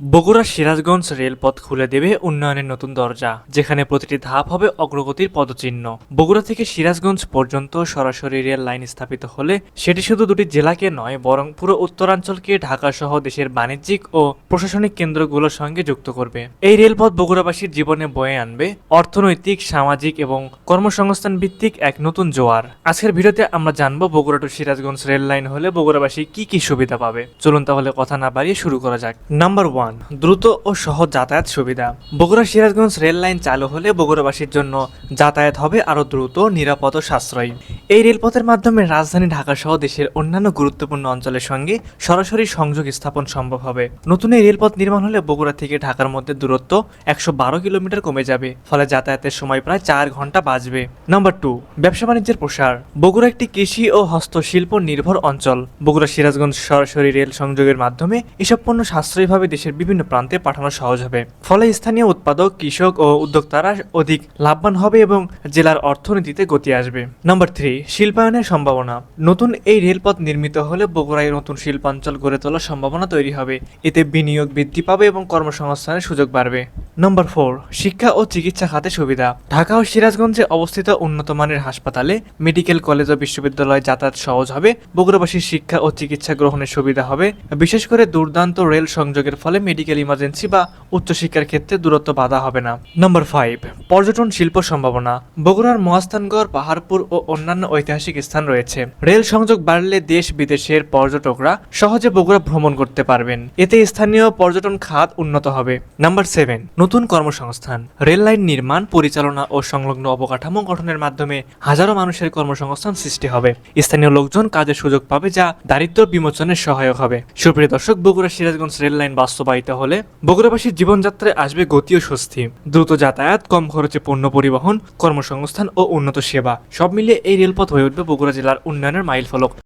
বগুড়া সিরাজগঞ্জ রেলপথ খুলে দেবে উন্নয়নের নতুন দরজা, যেখানে প্রতিটি ধাপ হবে অগ্রগতির পদচিহ্ন। বগুড়া থেকে সিরাজগঞ্জ পর্যন্ত সরাসরি রেল লাইন স্থাপিত হলে সেটি শুধু দুটি জেলাকে নয়, বরং পুরো উত্তরাঞ্চলকে ঢাকা সহ দেশের বাণিজ্যিক ও প্রশাসনিক কেন্দ্রগুলোর সঙ্গে যুক্ত করবে। এই রেলপথ বগুড়াবাসীর জীবনে বয়ে আনবে অর্থনৈতিক, সামাজিক এবং কর্মসংস্থান ভিত্তিক এক নতুন জোয়ার। আজকের ভিডিওতে আমরা জানব Bogura to Sirajganj rail line হলে বগুড়াবাসী কি কি সুবিধা পাবে। চলুন তাহলে কথা না বাড়িয়ে শুরু করা যাক। নাম্বার ওয়ান দ্রুত ও সহজ যাতায়াত সুবিধা। বগুড়া সিরাজগঞ্জ রেল লাইন চালু হলে বগুড়াবাসীর জন্য যাতায়াত হবে আরও দ্রুত নিরাপদ সাশ্রয়ী। এই রেলপথের মাধ্যমে রাজধানী ঢাকা সহ দেশের অন্যান্য গুরুত্বপূর্ণ অঞ্চলের সঙ্গে সরাসরি সংযোগ স্থাপন সম্ভব হবে। নতুন এই রেলপথ নির্মাণ হলে বগুড়া থেকে ঢাকার মধ্যে দূরত্ব একশো বারো কিলোমিটার কমে যাবে, ফলে যাতায়াতের সময় প্রায় চার ঘণ্টা বাঁচবে। নাম্বার টু, ব্যবসা বাণিজ্যের প্রসার। বগুড়া একটি কৃষি ও হস্তশিল্প নির্ভর অঞ্চল। বগুড়া সিরাজগঞ্জ সরাসরি রেল সংযোগের মাধ্যমে এসব পণ্য সাশ্রয়ীভাবে দেশের বিভিন্ন প্রান্তে পাঠানো সহজ হবে। ফলে স্থানীয় উৎপাদক, কৃষক ও উদ্যোক্তারা অধিক লাভবান হবে এবং জেলার অর্থনীতিতে গতি আসবে। নাম্বার থ্রি শিল্পায়নের সম্ভাবনা। নতুন এই রেলপথ নির্মিত হলে বগুড়ায় নতুন শিল্পাঞ্চল গড়ে তোলার সম্ভাবনা তৈরি হবে। এতে বিনিয়োগ বৃদ্ধি পাবে এবং কর্মসংস্থানের সুযোগ বাড়বে। নম্বর ফোর শিক্ষা ও চিকিৎসা খাতে সুবিধা। ঢাকা ও সিরাজগঞ্জে অবস্থিত উন্নত মানের হাসপাতালে মেডিকেল কলেজ ও বিশ্ববিদ্যালয় যাতায়াত সহজ হবে, বগুড়াবাসীর শিক্ষা ও চিকিৎসা গ্রহণের সুবিধা হবে। বিশেষ করে দুর্দান্ত রেল সংযোগের ফলে মেডিকেল ইমার্জেন্সি বা উচ্চশিক্ষার ক্ষেত্রে দূরত্ব বাধা হবে না। নম্বর ফাইভ পর্যটন শিল্প সম্ভাবনা। বগুড়ার মহাস্থানগড়, পাহাড়পুর ও অন্যান্য ঐতিহাসিক স্থান রয়েছে। রেল সংযোগ বাড়লে দেশ বিদেশের পর্যটকরা সহজে বগুড়া ভ্রমণ করতে পারবেন। এতে স্থানীয় পর্যটন খাত উন্নত হবে। নাম্বার সেভেন নতুন কর্মসংস্থান রেল লাইন নির্মাণ, পরিচালনা ও সংলগ্ন অবকাঠামো গঠনের মাধ্যমে হাজারো মানুষের কর্মসংস্থান সৃষ্টি হবে। স্থানীয় লোকজন কাজের সুযোগ পাবে যা দারিদ্র বিমোচনের সহায়ক হবে। সুপ্রিয় দর্শক, বগুড়া সিরাজগঞ্জ রেল লাইন বাস্তবায়িত হলে বগুড়াবাসীর জীবনযাত্রায় আসবে গতি ও স্বস্তি। দ্রুত যাতায়াত, কম খরচে পণ্য পরিবহন, কর্মসংস্থান ও উন্নত সেবা, সব মিলিয়ে এই রেলপথ হয়ে উঠবে বগুড়া জেলার উন্নয়নের মাইল ফলক